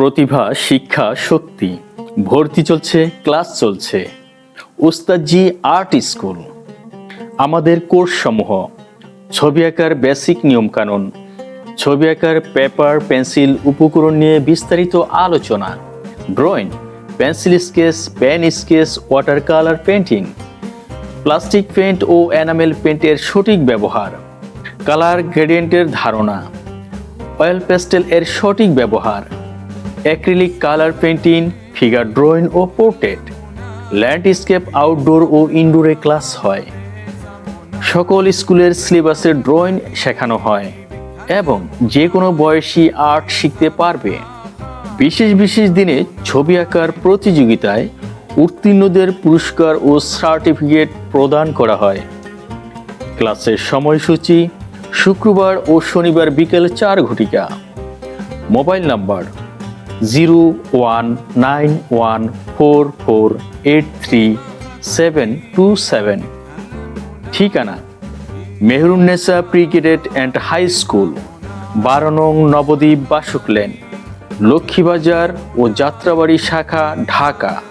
প্রতিভা, শিক্ষা, শক্তি। ভর্তি চলছে, ক্লাস চলছে। Ustadji art school. আমাদের কোর্স সমূহ ছবি আঁকার বেসিক নিয়মকানুন। ছবি আঁকার পেপার, পেন্সিল উপকরণ নিয়ে বিস্তারিত আলোচনা। Drawing, pencil sketch, pen sketch, water colour painting plastic paint ও এনামেল পেন্টের সঠিক ব্যবহার। কালার গ্রেডিয়েন্টের ধারণা। অয়েল পেস্টেল এর সঠিক ব্যবহার। Acrylic colour painting figure drawing ও পোর্ট্রেট ল্যান্ডস্কেপ আউটডোর ও ইনডোরে ক্লাস হয়। সকল স্কুলের সিলেবাসের ড্রয়িং শেখানো হয় এবং যে কোনো বয়সী আর্ট শিখতে পারবে। বিশেষ বিশেষ দিনে ছবি আঁকার প্রতিযোগিতায় উত্তীর্ণদের পুরস্কার ও সার্টিফিকেট প্রদান করা হয়। ক্লাসের সময়সূচি শুক্রবার ও শনিবার বিকেল চার ঘটিকা। Mobile number zero one nine one four four eight three seven two seven ঠিকানা মেহরুন্নেসা ক্রিকেটেড অ্যান্ড হাই স্কুল বারো নং নবদ্বীপ বাসুক লেন লক্ষ্মীবাজার ও যাত্রাবাড়ি শাখা, ঢাকা।